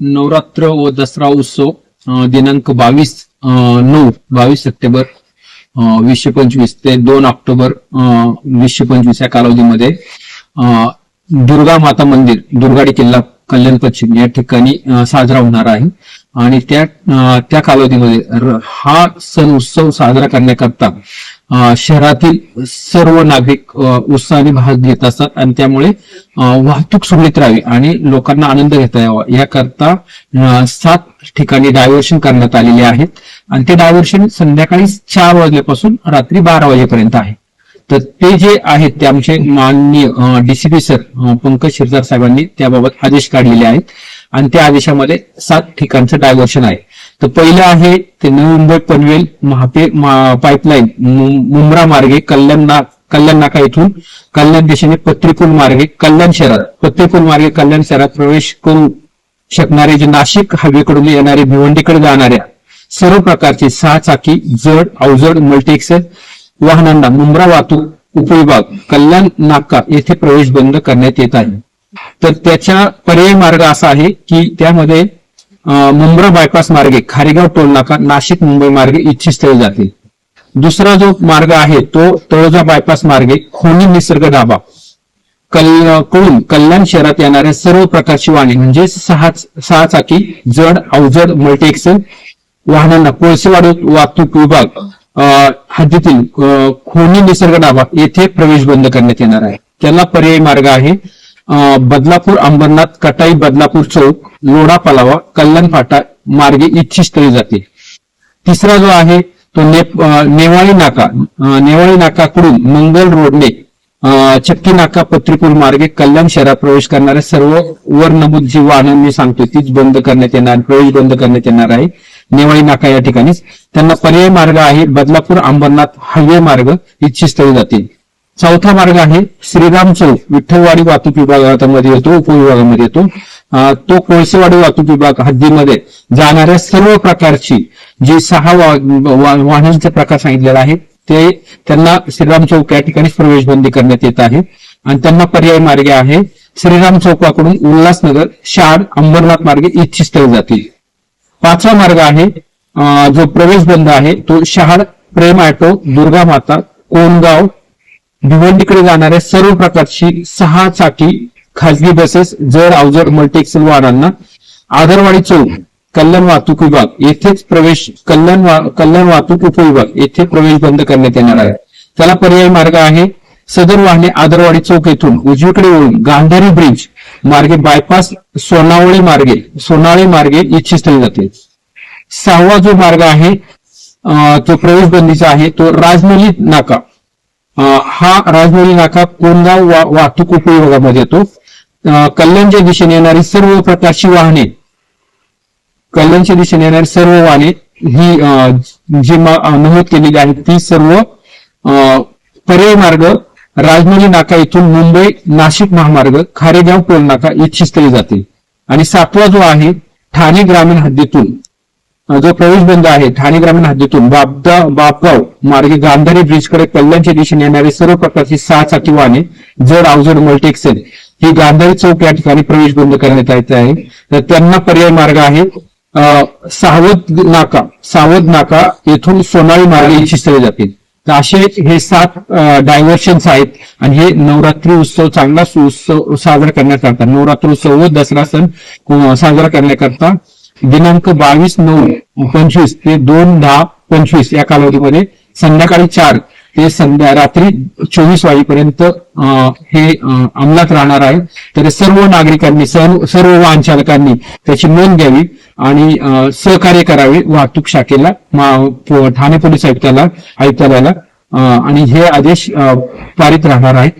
नवरात्र व दसरा उत्सव दिनांक बावीस नऊ बावीस सप्टेंबर वीसशे पंचवीस ते दोन ऑक्टोबर वीसशे पंचवीस या कालावधीमध्ये दुर्गा माता मंदिर दुर्गाडी किल्ला कल्याण पश्चिम या ठिकाणी साजरा होणार आहे. आणि त्या त्या कालावधीमध्ये हा सण उत्सव साजरा करण्याकरता शहरातील सर्व नागरिक उत्साहाने भाग घेत असतात आणि त्यामुळे वाहतूक सुरळीत राहावी आणि लोकांना आनंद घेता यावा. याकरता सात ठिकाणी डायव्हर्शन करण्यात आलेले आहेत आणि ते डायव्हर्शन संध्याकाळी चार वाजल्यापासून रात्री बारा वाजेपर्यंत आहे. तर ते जे आहेत ते आमचे माननीय डीसीपी सर पंकज शिरदार साहेबांनी त्याबाबत आदेश काढलेले आहेत आणि त्या आदेशामध्ये सात ठिकाणचं डायव्हर्शन आहे. तर पहिलं आहे ते नवी मुंबई पनवेल महापे पाईपलाईन मुंब्रा मार्गे कल्याण ना कल्याण नाका इथून कल्याण दिशेने पत्रीपूल मार्गे कल्याण शहरात. पत्रीपूल मार्गे कल्याण शहरात प्रवेश करू शकणारे जे नाशिक हवेकडून येणारे भिवंडीकडे जाणाऱ्या सर्व प्रकारचे सहा चाकी जड अवजड मल्टीएक्सेल वाहनांना मुंब्रा वाहतूक उपविभाग कल्याण नाका येथे प्रवेश बंद करण्यात येत आहे. तर त्याच्या पर्याय मार्ग असा आहे की त्यामध्ये मुंब्रा बायपास मार्गे खारेगाव टोल नाका नाशिक मुंबई मार्गे इच्छितस्थळी जातील. दुसरा जो मार्ग आहे तो तळोजा बायपास मार्गे खोनी निसर्ग धाबा कलकडून कल्याण शहरात येणाऱ्या सर्व प्रकारची वाहने म्हणजे सहा सहा चाकी जड अवजड मल्टीएक्सेल वाहनांना कोळसेवाडी वाहतूक विभाग हद्दीतील खोनी निसर्ग डाबा येथे प्रवेश बंद करण्यात येणार आहे. त्याला पर्यायी मार्ग आहे बदलापूर अंबरनाथ कटाई बदलापूर चौक लोढा पलावा कल्याण फाटा मार्गे इच्छितस्थळी जाते. तिसरा जो आहे तो ने- नेवाळी नाका नेवाळी नाकाकडून मंगल रोडने चक्की नाका पत्रीपूर मार्गे कल्याण शहरात प्रवेश करणाऱ्या सर्व वर नमूद जी वाहनं मी सांगतोय तीच बंद करण्यात येणार प्रवेश बंद करण्यात येणार आहे नेवाळी नाका या ठिकाणीच. त्यांना पर्याय मार्ग आहे बदलापूर अंबरनाथ हायवे मार्ग इच्छितस्थळी जाते. चौथा मार्ग आहे श्रीराम चौक विठ्ठलवाडी वाहतूक विभागामध्ये येतो उपविभागामध्ये येतो. तो कोळसेवाडी वाहतूक विभाग हद्दीमध्ये जाणाऱ्या सर्व प्रकारची जी सहा वाहनांचे प्रकार सांगितलेले आहेत ते त्यांना श्रीराम चौक या ठिकाणी प्रवेश बंदी करण्यात येत आहे. आणि त्यांना पर्यायी मार्ग आहे श्रीराम चौकाकडून उल्हासनगर शाड अंबरनाथ मार्गे इच्छितस्थळी जातील. पाचवा मार्ग आहे जो प्रवेश बंद आहे तो शहाड प्रेम ऑटो दुर्गा माता कोणगाव भिवंडीकडे जाणाऱ्या सर्व प्रकारची सहा चाकी खासगी बसेस जड अवजड मल्टीएक्सेल वाहनांना आदरवाडी चौक कल्याण वाहतूक विभाग येथेच प्रवेश कल्याण कल्याण वाहतूक उपविभाग येथे प्रवेश बंद करण्यात येणार आहे. त्याला पर्यायी मार्ग आहे सदर वाहने आदरवाडी चौक येथून उजवीकडे वळून गांधारी ब्रिज मार्गे बायपास सोनावळी मार्गे सोनावळी मार्गे इच्छितस्थळी जाते. सहावा जो मार्ग आहे जो तो प्रवेश बंदीचा आहे तो राजमली नाका. हा राजधानी नाका कोणगाव वाहतूक उपयोगामध्ये येतो. कल्याणच्या दिशेने येणारी सर्व प्रकारची वाहने कल्याणच्या दिशेने येणारी सर्व वाहने ही अं, जी नमूद केलेली आहेत ती सर्व अं, मार्ग राजमली नाका येथून मुंबई नाशिक महामार्ग खारेगाव टोल नाका इच्छितस्थळी जाते आणि सातवा जो आहे ठाणे ग्रामीण हद्दीतून जो प्रवेश बंद आहे ठाणे ग्रामीण हद्दीतून बापदा बापगाव मार्गे गांधारी ब्रिजकडे कल्याणच्या दिशेने येणारी सर्व प्रकारची सहा चाकी वाहने जड अवजड मल्टीएक्सेल ही गांधारी चौक या ठिकाणी प्रवेश बंद करण्यात येत आहे. तर त्यांना पर्याय मार्ग आहे सावध नाका सावध नाका येथून सोनाळी मार्गे शिसले जातील. तर असे हे सात डायव्हर्शन्स आहेत आणि हे नवरात्री उत्सव चांगला उत्सव साजरा करण्याकरता नवरात्र उत्सव व दसरा सण साजरा करण्याकरता दिनांक बावीस नऊ पंचवीस ते दोन दहा पंचवीस या कालावधीमध्ये संध्याकाळी चार ते संध्या रात्री चोवीस वाजेपर्यंत अं, हे अंमलात राहणार आहे. तर सर्व नागरिकांनी सर्व सर्व वाहन चालकांनी त्याची नोंद घ्यावी आणि सहकार्य करावे वाहतूक शाखेला ठाणे पोलीस आयुक्ताला आयुक्तालयाला आणि हे आदेश पारित राहणार आहेत.